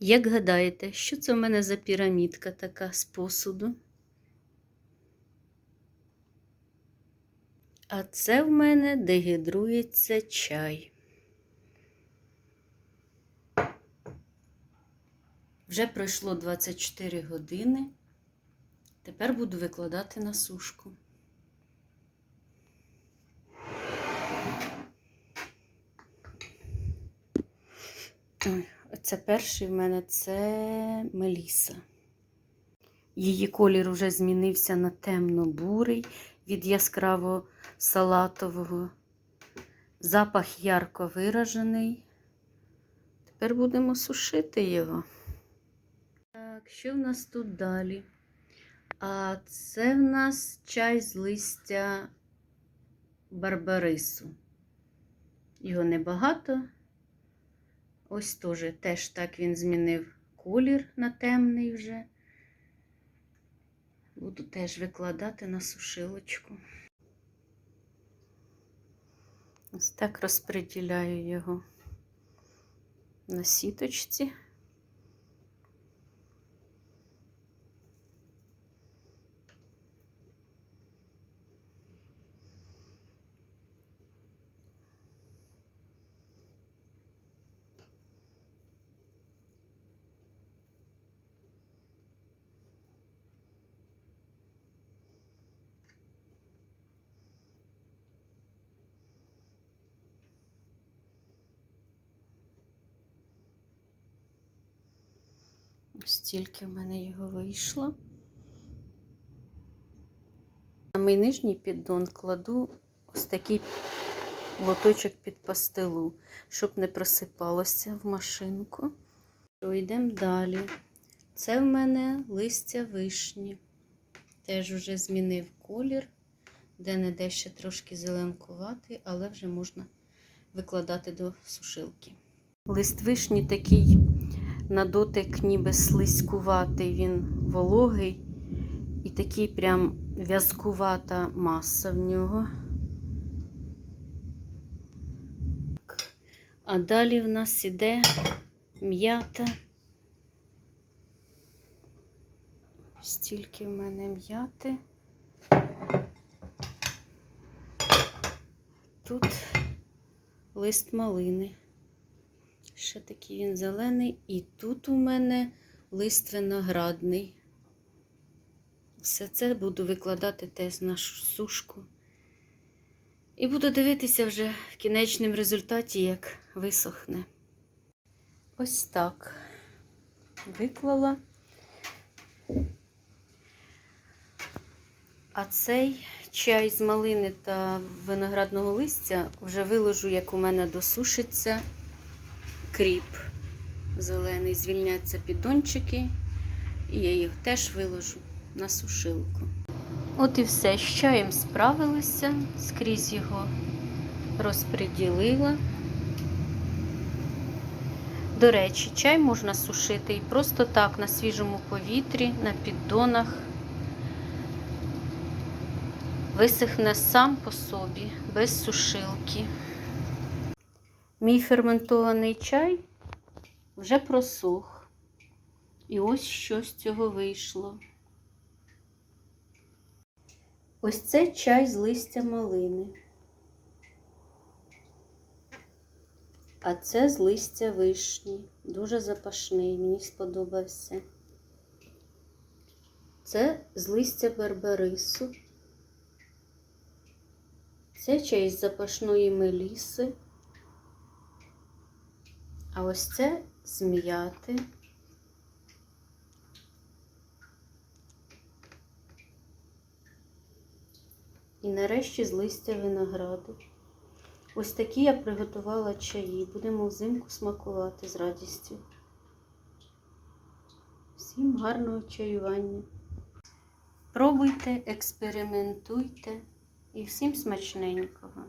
Як гадаєте, що це в мене за пірамідка така з посуду? А це в мене дегідрується чай. Вже пройшло 24 години. Тепер буду викладати на сушку. Ой, Це перший в мене це Меліса. Її колір вже змінився на темно-бурий від яскраво салатового. Запах ярко виражений. Тепер будемо сушити його. Так, що в нас тут далі? А це в нас чай з листя барбарису. Його небагато. Ось теж, теж так він змінив колір на темний вже. Буду теж викладати на сушилочку. Ось так розподіляю його на сіточці. Стільки в мене його вийшло. На мій нижній піддон кладу ось такий лоточок під пастилу, щоб не просипалося в машинку. Йдемо далі. Це в мене листя вишні. Теж вже змінив колір, де-не-де ще трошки зеленкуватий, але вже можна викладати до сушилки. Лист вишні такий на дотик ніби слизькуватий, він вологий і такий прям в'язкувата маса в нього. А далі в нас іде м'ята. Стільки в мене м'яти. Тут лист малини. Ще такий він зелений. І тут у мене лист виноградний. Все це буду викладати теж на сушку. І буду дивитися вже в кінечному результаті, як висохне. Ось так виклала. А цей чай з малини та виноградного листя вже виложу, як у мене досушиться кріп зелений, звільняться піддончики, і я їх теж виложу на сушилку. От і все, з чаєм справилися, скрізь його розподілила. До речі, чай можна сушити і просто так на свіжому повітрі, на піддонах. Висихне сам по собі, без сушилки. Мій ферментований чай вже просох. І ось що з цього вийшло. Ось це чай з листя малини. А це з листя вишні. Дуже запашний, мені сподобався. Це з листя барбарису. Це чай з запашної меліси. А ось це зм'яти. І нарешті з листя винограду. Ось такі я приготувала чаї. Будемо взимку смакувати з радістю. Всім гарного чаювання. Пробуйте, експериментуйте і всім смачненького.